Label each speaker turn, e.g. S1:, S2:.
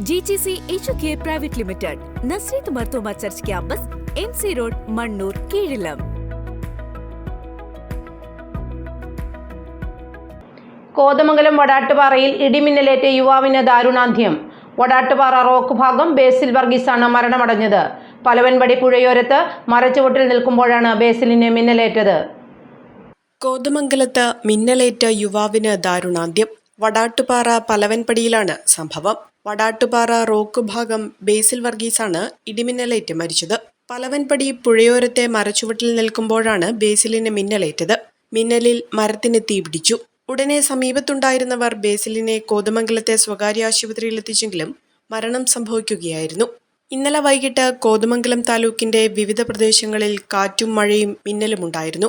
S1: G G C H K private limited Nazareth Marthoma church campus M C road Mannur Keezhilam
S2: Kothamangalam വടാട്ടുപാറയിൽ ഇടിമിന്നലേറ്റ് യുവാവിന് ദാരുണാന്ത്യം. Vadattupara rock ഭാഗം ബേസിൽ വർഗീസാണ് മരണമടഞ്ഞത്. പലവൻപടി പുഴയോരത്ത് മരച്ചുവട്ടിൽ നിൽക്കുമ്പോഴാണ് ബേസിലിന് മിന്നലേറ്റത്.
S3: കോതമംഗലത്ത് മിന്നലേറ്റ യുവാവിന് ദാരുണാന്ത്യം. വടാട്ടുപാറ പലവൻപടിയിലാണ് സംഭവം. വടാട്ടുപാറ റോക്ക് ഭാഗം ബേസിൽ വർഗീസാണ് ഇടിമിന്നലേറ്റ് മരിച്ചത്. പലവൻപടി പുഴയോരത്തെ മരച്ചുവട്ടിൽ നിൽക്കുമ്പോഴാണ് ബേസിലിന് മിന്നലേറ്റത്. മിന്നലിൽ മരത്തിന് തീപിടിച്ചു ഉടനെ സമീപത്തുണ്ടായിരുന്നവർ ബേസിലിനെ കോതമംഗലത്തെ സ്വകാര്യ ആശുപത്രിയിൽ എത്തിച്ചെങ്കിലും മരണം സംഭവിക്കുകയായിരുന്നു. ഇന്നലെ വൈകിട്ട് കോതമംഗലം താലൂക്കിന്റെ വിവിധ പ്രദേശങ്ങളിൽ കാറ്റും മഴയും മിന്നലും ഉണ്ടായിരുന്നു